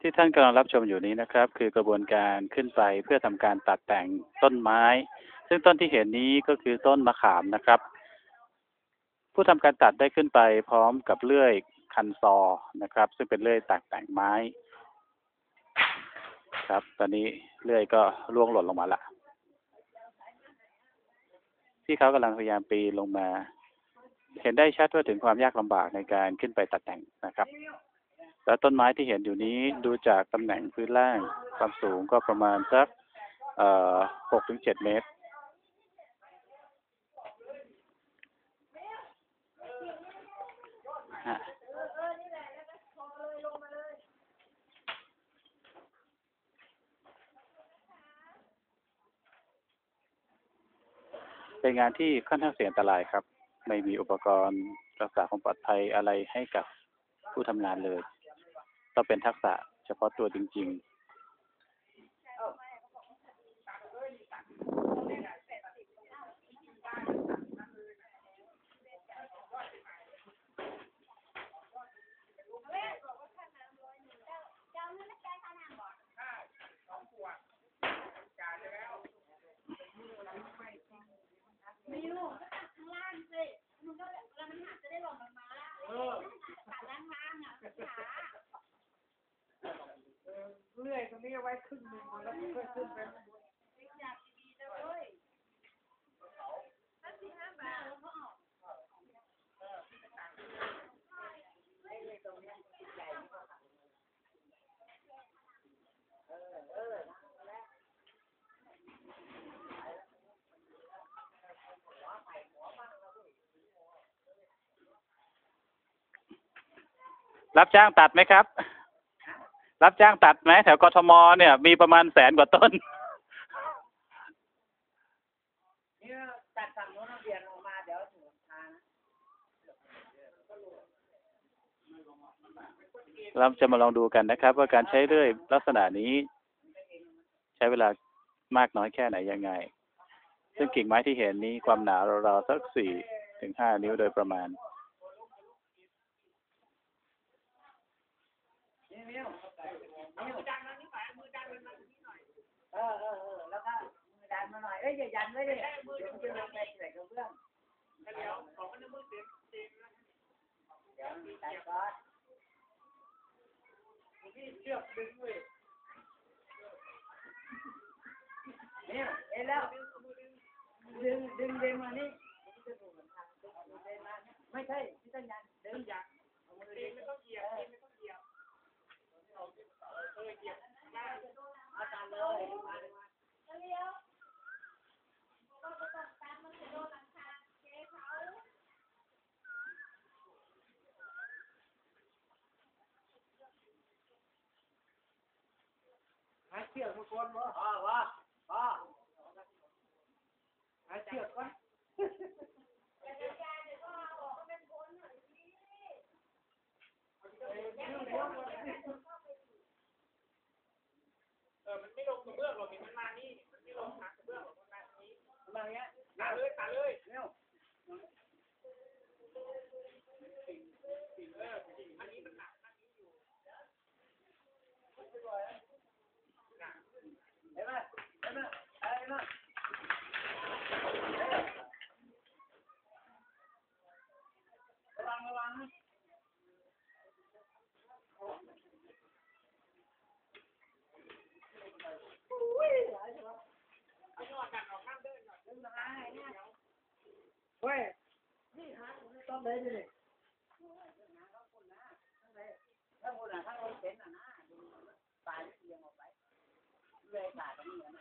ที่ท่านกำลังรับชมอยู่นี้นะครับ คือกระบวนการขึ้นไปเพื่อทำการตัดแต่งต้นไม้ ซึ่งต้นที่เห็นนี้ก็คือต้นมะขามนะครับ ผู้ทำการตัดได้ขึ้นไปพร้อมกับเลื่อยคันซอนะครับ ซึ่งเป็นเลื่อยตัดแต่งไม้ ครับ ตอนนี้เลื่อยก็ร่วงหล่นลงมาละที่เขากำลังพยายามปีนลงมา เห็นได้ชัดว่าถึงความยากลำบากในการขึ้นไปตัดแต่งนะครับ แล้วต้นไม้ที่เห็นอยู่นี้ดูจากตำแหน่งพื้นล่างความสูงก็ประมาณสักเอ่อหกถึงเจ็ดเมตร เป็นงานที่ค่อนข้างเสี่ยงอันตรายครับ ไม่มีอุปกรณ์รักษาความปลอดภัยอะไรให้กับผู้ทำงานเลย ต้องเป็นทักษะเฉพาะตัวจริงไม่รู้ตัดข้างล่างสิมันก็แล้วมันหักจะได้หล่นลงมาตัดล่างล่างอะขา เลื่อยตรงนี้เอาไว้ครึ่งหนึ่งแล้วก็ค่อยขึ้นไปอยากดีๆเลยแล้วที่ห้าบาทแล้วก็ออกๆรับจ้างตัดไหมครับ รับจ้างตัดไหมแถวกทมเนี่ยมีประมาณแสนกว่าต้นเนี่ยตัดฝั่งโน้นเอาเบียนออกมาเดี๋ยวถึงทางเราจะมาลองดูกันนะครับ ว่าการใช้เลื่อยลักษณะนี้ ใช้เวลามากน้อยแค่ไหนยังไง ซึ่งกิ่งไม้ที่เห็นนี้ความหนาราวๆสักสี่ถึงห้านิ้วโดยประมาณ นี่มิ้วมิ้วเออเออเออแล้วก็มือดันมาหน่อย เอ้ยอย่ายันไว้ดิเดี๋ยวมันจะลงไปใส่กระเบื้องเดี๋ยวของมันมือเต็มเต็มนะเดี๋ยวตัดก่อนนี่เชือกดึงเว้ยเนี่ยเอ้ยแล้วดึงดึงเดินมานี่ไม่ใช่ที่ต้องยันเดินยันเอามือดึงไม่ต้องเหยียบไม่ต้องเหยียบ อาจารย์เลยมาเลยมาหาเชือ เมื่องเรามีมันมานี่ เว้ยนี่หาตอนไหนดิเนี่ยถ้าคนอะถ้าคนเป็นอะนะตายเรียงออกไปเลยตายตรงนี้น